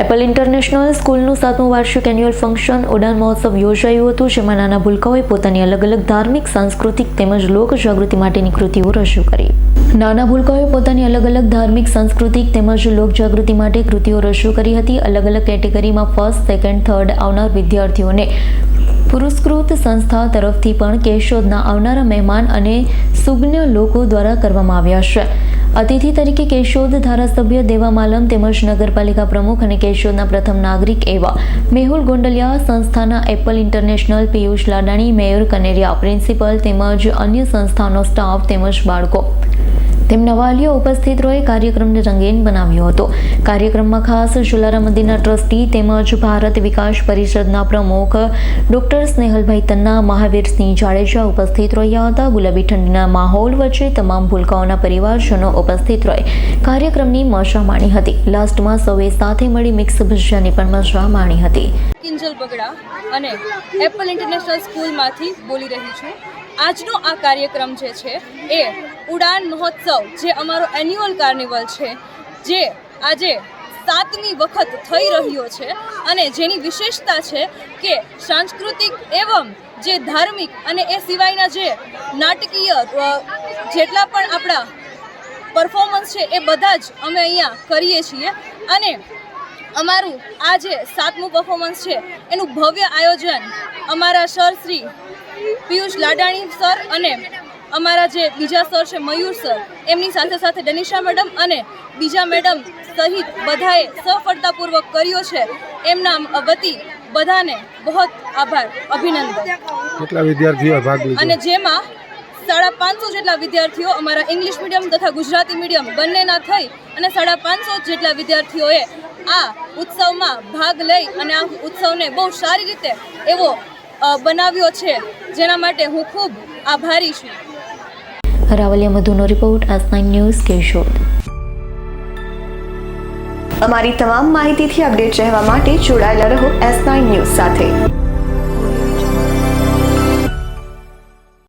Apple international સ્કૂલનું સાતમું વાર્ષિક એન્યુઅલ ફંક્શન ઉડાન મહોત્સવ યોજાયું હતું, જેમાં નાના ભૂલકાઓએ પોતાની અલગ અલગ ધાર્મિક, સાંસ્કૃતિક તેમજ લોક જાગૃતિ માટેની કૃતિઓ રજૂ કરી. નાના ભૂલકાઓએ પોતાની અલગ અલગ ધાર્મિક, સાંસ્કૃતિક તેમજ લોક જાગૃતિ માટે કૃતિઓ રજૂ કરી હતી. અલગ અલગ કેટેગરીમાં ફર્સ્ટ સેકન્ડ થર્ડ આવનાર વિદ્યાર્થીઓને પુરસ્કૃત સંસ્થા તરફથી પણ કેશોદના આવનારા મહેમાન અને સુજ્ઞ લોકો દ્વારા કરવામાં આવ્યા છે. અતિથિ તરીકે કેશોદ ધારાસભ્ય દેવા માલમ તેમજ નગરપાલિકા પ્રમુખ અને કેશોદના પ્રથમ નાગરિક એવા મેહુલ ગોંડલિયા, સંસ્થાના Apple International Piyush Ladani, mayor Kaneria principal તેમજ અન્ય સંસ્થાનો સ્ટાફ તેમજ બાળકો. તેમના વાલીઓ ઉપસ્થિત રહી કાર્યક્રમને રંગીન બનાવ્યો હતો. કાર્યક્રમમાં ખાસ જુલારા મંદિરના ટ્રસ્ટી તેમજ ભારત વિકાસ પરિષદના પ્રમુખ ડોક્ટર સ્નેહલભાઈ તન્ના મહાવીરસિંહ જાડેજા ઉપસ્થિત રહ્યા હતા. ગુલાબી ઠંડીના માહોલ વચ્ચે તમામ ભૂલકાઓના પરિવારજનો ઉપસ્થિત રહી. કાર્યક્રમની મજા માણી હતી. લાસ્ટમાં સૌએ સાથે મળી મિક્સ ભજીયાની પણ મજા માણી હતી. કિંજલ બગડા અને એપલ ઇન્ટરનેશનલ સ્કૂલમાંથી બોલી રહી છું. આજનો આ કાર્યક્રમ જે છે એ ઉડાન મહોત્સવ, જે અમારો એન્યુઅલ કાર્નિવલ છે, જે આજે સાતમી વખત થઈ રહ્યો છે અને જેની વિશેષતા છે કે સાંસ્કૃતિક એવમ જે ધાર્મિક અને એ સિવાયના જે નાટકીય જેટલા પણ આપણા પરફોર્મન્સ છે એ બધા જ અમે અહીંયા કરીએ છીએ અને અમારું આ જે સાતમું પરફોર્મન્સ છે એનું ભવ્ય આયોજન અમારા સર શ્રી પિયુષ લાડાણી સર અને અમારા જે બીજા સર છે મયુર સર એમની સાથે સાથે ડનિશા મેડમ અને બીજા મેડમ સહિત બધાએ સફળતાપૂર્વક કર્યો છે. એમના વતી બધાને બહુ આભાર અભિનંદન. કેટલા વિદ્યાર્થીઓએ ભાગ લીધો? અને જેમાં સાડા પાંચસો જેટલા વિદ્યાર્થીઓ અમારા ઇંગ્લિશ મીડિયમ તથા ગુજરાતી મીડિયમ બંનેના થઈ અને સાડા પાંચસો જેટલા વિદ્યાર્થીઓએ આ ઉત્સવમાં ભાગ લઈ અને આ ઉત્સવને બહુ સારી રીતે એવો બનાવ્યો છે, જેના માટે હું ખૂબ આભારી છું. Ravaliya મધુનો report S nine news, Keshod. અમારી તમામ માહિતીથી અપડેટ રહેવા માટે જોડાયેલા રહો એસ નાઇન ન્યૂઝ સાથે.